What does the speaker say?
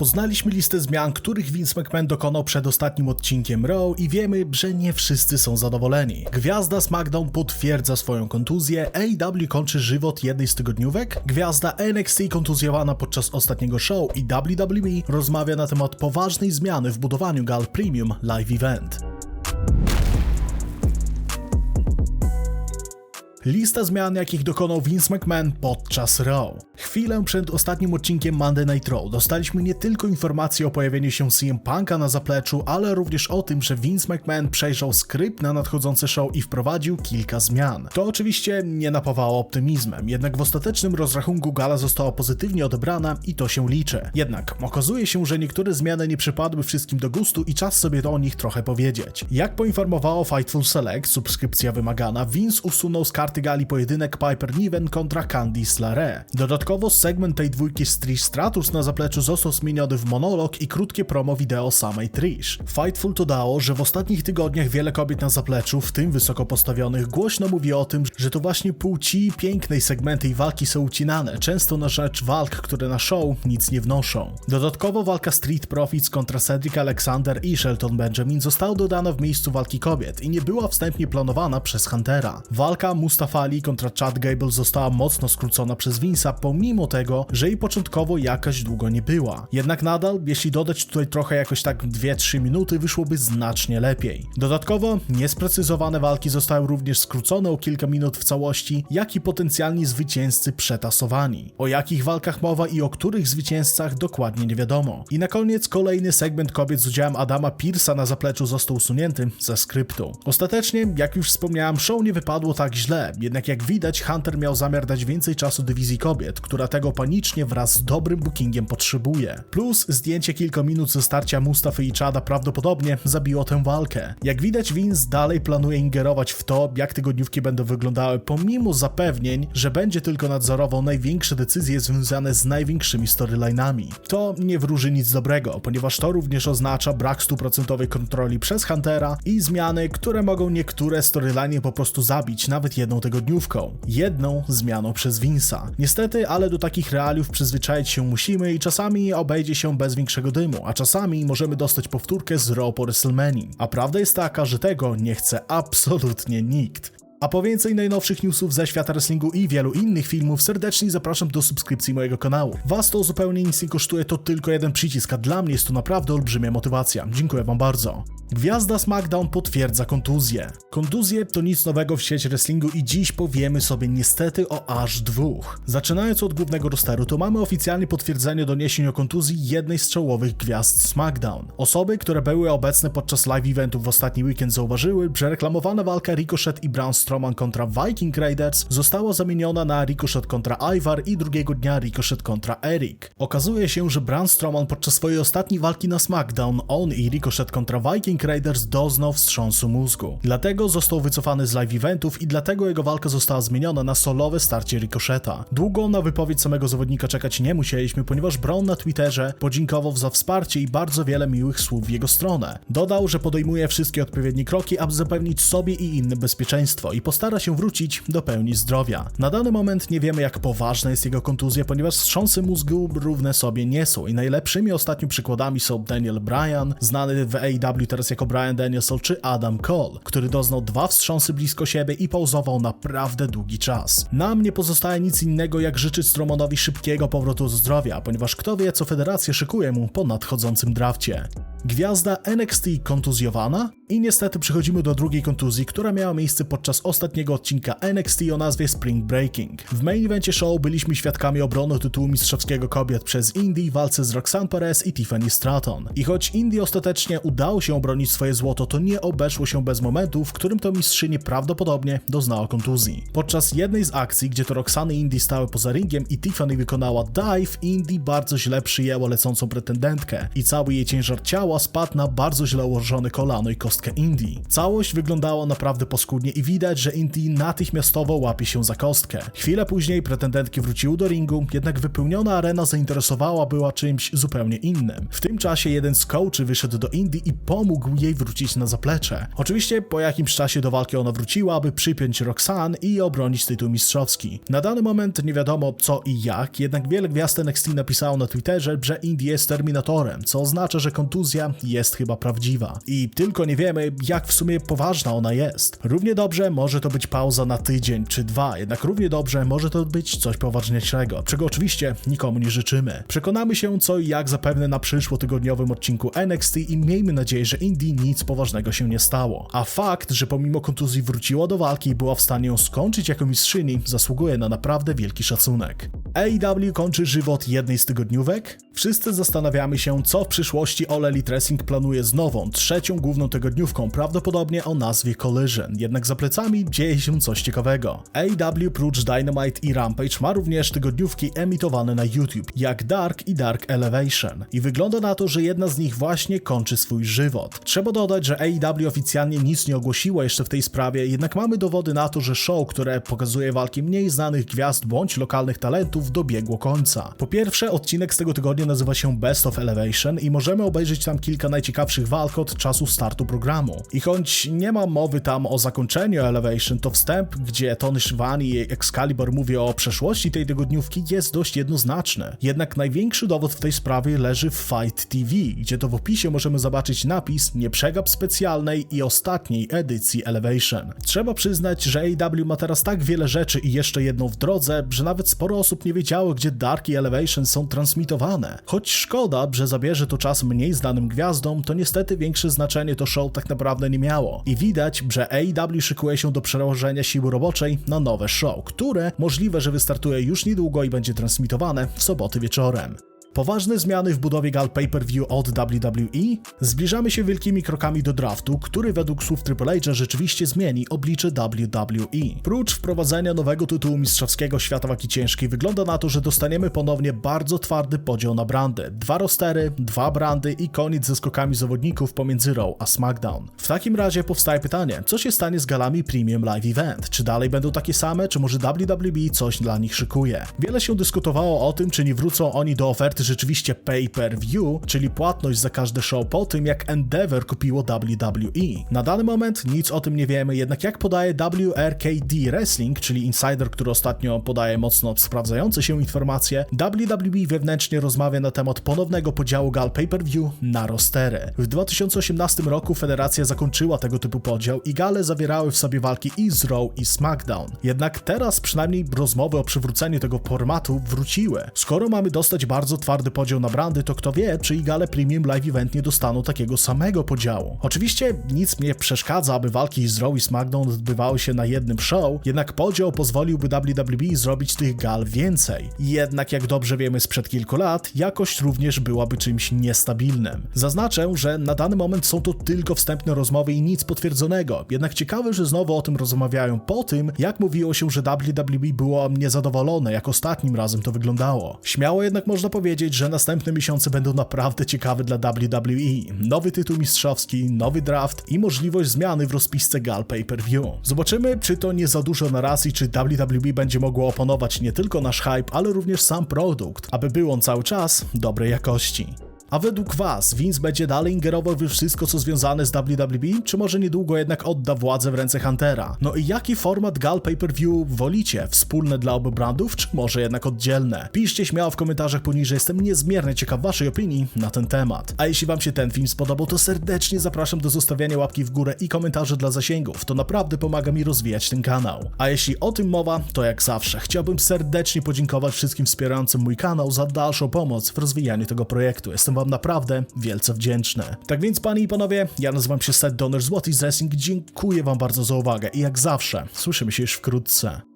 Poznaliśmy listę zmian, których Vince McMahon dokonał przed ostatnim odcinkiem Raw i wiemy, że nie wszyscy są zadowoleni. Gwiazda SmackDown potwierdza swoją kontuzję, AEW kończy żywot jednej z tygodniówek, gwiazda NXT kontuzjowana podczas ostatniego show i WWE rozmawia na temat poważnej zmiany w budowaniu gal Premium Live Event. Lista zmian, jakich dokonał Vince McMahon podczas Raw. Chwilę przed ostatnim odcinkiem Monday Night Raw dostaliśmy nie tylko informacje o pojawieniu się CM Punka na zapleczu, ale również o tym, że Vince McMahon przejrzał skrypt na nadchodzący show i wprowadził kilka zmian. To oczywiście nie napawało optymizmem, jednak w ostatecznym rozrachunku gala została pozytywnie odebrana i to się liczy. Jednak okazuje się, że niektóre zmiany nie przypadły wszystkim do gustu i czas sobie o nich trochę powiedzieć. Jak poinformowało Fightful Select, subskrypcja wymagana, Vince usunął z karty gali pojedynek Piper Niven kontra Candice LeRae. Dodatkowo segment tej dwójki z Trish Stratus na zapleczu został zmieniony w monolog i krótkie promo wideo samej Trish. Fightful dodało, że w ostatnich tygodniach wiele kobiet na zapleczu, w tym wysoko postawionych, głośno mówi o tym, że to właśnie płci pięknej segmenty i walki są ucinane, często na rzecz walk, które na show nic nie wnoszą. Dodatkowo walka Street Profits kontra Cedric Alexander i Shelton Benjamin została dodana w miejscu walki kobiet i nie była wstępnie planowana przez Huntera. Walka Mustafa kontra Chad Gable została mocno skrócona przez Vince'a, pomimo tego, że jej początkowo jakaś długo nie była. Jednak nadal, jeśli dodać tutaj trochę jakoś tak 2-3 minuty, wyszłoby znacznie lepiej. Dodatkowo, niesprecyzowane walki zostały również skrócone o kilka minut w całości, jak i potencjalni zwycięzcy przetasowani. O jakich walkach mowa i o których zwycięzcach dokładnie nie wiadomo. I na koniec kolejny segment kobiet z udziałem Adama Pearsa na zapleczu został usunięty ze skryptu. Ostatecznie, jak już wspomniałem, show nie wypadło tak źle, jednak jak widać, Hunter miał zamiar dać więcej czasu dywizji kobiet, która tego panicznie wraz z dobrym bookingiem potrzebuje. Plus zdjęcie kilka minut ze starcia Mustafy i Chada prawdopodobnie zabiło tę walkę. Jak widać, Vince dalej planuje ingerować w to, jak tygodniówki będą wyglądały, pomimo zapewnień, że będzie tylko nadzorował największe decyzje związane z największymi storylinami. To nie wróży nic dobrego, ponieważ to również oznacza brak stuprocentowej kontroli przez Huntera i zmiany, które mogą niektóre storyline po prostu zabić, nawet jedną tygodniówką. Jedną zmianą przez Vince'a. Niestety, ale do takich realiów przyzwyczaić się musimy i czasami obejdzie się bez większego dymu, a czasami możemy dostać powtórkę z Raw po WrestleMania. A prawda jest taka, że tego nie chce absolutnie nikt. A po więcej najnowszych newsów ze świata wrestlingu i wielu innych filmów serdecznie zapraszam do subskrypcji mojego kanału. Was to zupełnie nic nie kosztuje, to tylko jeden przycisk, a dla mnie jest to naprawdę olbrzymia motywacja. Dziękuję wam bardzo. Gwiazda SmackDown potwierdza kontuzję. Kontuzje to nic nowego w świecie wrestlingu i dziś powiemy sobie niestety o aż dwóch. Zaczynając od głównego rosteru, to mamy oficjalnie potwierdzenie doniesień o kontuzji jednej z czołowych gwiazd SmackDown. Osoby, które były obecne podczas live eventów w ostatni weekend zauważyły, że reklamowana walka Ricochet i Braun kontra Viking Raiders została zamieniona na Ricochet kontra Ivar i drugiego dnia Ricochet kontra Eric. Okazuje się, że Braun Strowman podczas swojej ostatniej walki na SmackDown, on i Ricochet kontra Viking Raiders doznał wstrząsu mózgu. Dlatego został wycofany z live eventów i dlatego jego walka została zmieniona na solowe starcie Ricocheta. Długo na wypowiedź samego zawodnika czekać nie musieliśmy, ponieważ Braun na Twitterze podziękował za wsparcie i bardzo wiele miłych słów w jego stronę. Dodał, że podejmuje wszystkie odpowiednie kroki, aby zapewnić sobie i innym bezpieczeństwo i postara się wrócić do pełni zdrowia. Na dany moment nie wiemy jak poważna jest jego kontuzja, ponieważ wstrząsy mózgu równe sobie nie są i najlepszymi ostatnio przykładami są Daniel Bryan, znany w AEW teraz jako Brian Danielson, czy Adam Cole, który doznał dwa wstrząsy blisko siebie i pauzował naprawdę długi czas. Nam nie pozostaje nic innego jak życzyć Strowmanowi szybkiego powrotu do zdrowia, ponieważ kto wie co federacja szykuje mu po nadchodzącym drafcie. Gwiazda NXT kontuzjowana? I niestety przechodzimy do drugiej kontuzji, która miała miejsce podczas ostatniego odcinka NXT o nazwie Spring Breaking. W main evencie show byliśmy świadkami obrony tytułu mistrzowskiego kobiet przez Indy w walce z Roxanne Perez i Tiffany Stratton. I choć Indy ostatecznie udało się obronić swoje złoto, to nie obeszło się bez momentu, w którym to mistrzyni prawdopodobnie doznała kontuzji. Podczas jednej z akcji, gdzie to Roxanne i Indy stały poza ringiem i Tiffany wykonała dive, Indy bardzo źle przyjęła lecącą pretendentkę i cały jej ciężar ciała ciała spadł na bardzo źle ułożone kolano i kostkę Indii. Całość wyglądała naprawdę paskudnie i widać, że Indii natychmiastowo łapie się za kostkę. Chwilę później pretendentki wróciły do ringu, jednak wypełniona arena zainteresowała była czymś zupełnie innym. W tym czasie jeden z coachy wyszedł do Indii i pomógł jej wrócić na zaplecze. Oczywiście po jakimś czasie do walki ona wróciła, aby przypiąć Roxanne i obronić tytuł mistrzowski. Na dany moment nie wiadomo co i jak, jednak wiele gwiazd NXT napisało na Twitterze, że Indie jest Terminatorem, co oznacza, że kontuzja jest chyba prawdziwa. I tylko nie wiemy, jak w sumie poważna ona jest. Równie dobrze może to być pauza na tydzień czy dwa, jednak równie dobrze może to być coś poważniejszego, czego oczywiście nikomu nie życzymy. Przekonamy się co i jak zapewne na przyszłotygodniowym odcinku NXT i miejmy nadzieję, że Indie nic poważnego się nie stało. A fakt, że pomimo kontuzji wróciła do walki i była w stanie ją skończyć jako mistrzyni, zasługuje na naprawdę wielki szacunek. AEW kończy żywot jednej z tygodniówek. Wszyscy zastanawiamy się, co w przyszłości All Elite Wrestling planuje z nową, trzecią główną tygodniówką, prawdopodobnie o nazwie Collision. Jednak za plecami dzieje się coś ciekawego. AEW prócz Dynamite i Rampage ma również tygodniówki emitowane na YouTube, jak Dark i Dark Elevation. I wygląda na to, że jedna z nich właśnie kończy swój żywot. Trzeba dodać, że AEW oficjalnie nic nie ogłosiła jeszcze w tej sprawie, jednak mamy dowody na to, że show, które pokazuje walki mniej znanych gwiazd bądź lokalnych talentów, dobiegło końca. Po pierwsze, odcinek z tego tygodnia nazywa się Best of Elevation i możemy obejrzeć tam kilka najciekawszych walk od czasu startu programu. I choć nie ma mowy tam o zakończeniu Elevation, to wstęp, gdzie Tony Schiavone i Excalibur mówi o przeszłości tej tygodniówki jest dość jednoznaczny. Jednak największy dowód w tej sprawie leży w Fight TV, gdzie to w opisie możemy zobaczyć napis nie przegap specjalnej i ostatniej edycji Elevation. Trzeba przyznać, że AEW ma teraz tak wiele rzeczy i jeszcze jedną w drodze, że nawet sporo osób nie wiedziało, gdzie Dark i Elevation są transmitowane. Choć szkoda, że zabierze to czas mniej znanym gwiazdom, to niestety większe znaczenie to show tak naprawdę nie miało. I widać, że AEW szykuje się do przełożenia siły roboczej na nowe show, które możliwe, że wystartuje już niedługo i będzie transmitowane w soboty wieczorem. Poważne zmiany w budowie gal pay-per-view od WWE? Zbliżamy się wielkimi krokami do draftu, który według słów Triple H rzeczywiście zmieni oblicze WWE. Prócz wprowadzenia nowego tytułu mistrzowskiego świata walki ciężkiej, wygląda na to, że dostaniemy ponownie bardzo twardy podział na brandy. Dwa rostery, dwa brandy i koniec ze skokami zawodników pomiędzy Raw a SmackDown. W takim razie powstaje pytanie, co się stanie z galami Premium Live Event? Czy dalej będą takie same, czy może WWE coś dla nich szykuje? Wiele się dyskutowało o tym, czy nie wrócą oni do oferty rzeczywiście pay-per-view, czyli płatność za każde show po tym, jak Endeavor kupiło WWE. Na dany moment nic o tym nie wiemy, jednak jak podaje WRKD Wrestling, czyli insider, który ostatnio podaje mocno sprawdzające się informacje, WWE wewnętrznie rozmawia na temat ponownego podziału gal pay-per-view na rostery. W 2018 roku federacja zakończyła tego typu podział i gale zawierały w sobie walki i z Raw i SmackDown. Jednak teraz przynajmniej rozmowy o przywróceniu tego formatu wróciły. Skoro mamy dostać bardzo twardy podział na brandy, to kto wie, czy i gale Premium Live Event nie dostaną takiego samego podziału. Oczywiście nic mnie przeszkadza, aby walki z Raw i SmackDown odbywały się na jednym show, jednak podział pozwoliłby WWE zrobić tych gal więcej. Jednak jak dobrze wiemy sprzed kilku lat, jakość również byłaby czymś niestabilnym. Zaznaczę, że na dany moment są to tylko wstępne rozmowy i nic potwierdzonego, jednak ciekawe, że znowu o tym rozmawiają po tym, jak mówiło się, że WWE było niezadowolone, jak ostatnim razem to wyglądało. Śmiało jednak można powiedzieć, że następne miesiące będą naprawdę ciekawe dla WWE. Nowy tytuł mistrzowski, nowy draft i możliwość zmiany w rozpisce gal pay-per-view. Zobaczymy, czy to nie za dużo na raz i czy WWE będzie mogło opanować nie tylko nasz hype, ale również sam produkt, aby był on cały czas dobrej jakości. A według Was Vince będzie dalej ingerował we wszystko, co związane z WWE, czy może niedługo jednak odda władzę w ręce Huntera? No i jaki format gal pay-per-view wolicie? Wspólne dla obu brandów, czy może jednak oddzielne? Piszcie śmiało w komentarzach poniżej, jestem niezmiernie ciekaw Waszej opinii na ten temat. A jeśli Wam się ten film spodobał, to serdecznie zapraszam do zostawiania łapki w górę i komentarzy dla zasięgów, to naprawdę pomaga mi rozwijać ten kanał. A jeśli o tym mowa, to jak zawsze chciałbym serdecznie podziękować wszystkim wspierającym mój kanał za dalszą pomoc w rozwijaniu tego projektu. Jestem Wam naprawdę wielce wdzięczny. Tak więc, panie i panowie, ja nazywam się Seth Donner z What is Wrestling. Dziękuję Wam bardzo za uwagę i jak zawsze, słyszymy się już wkrótce.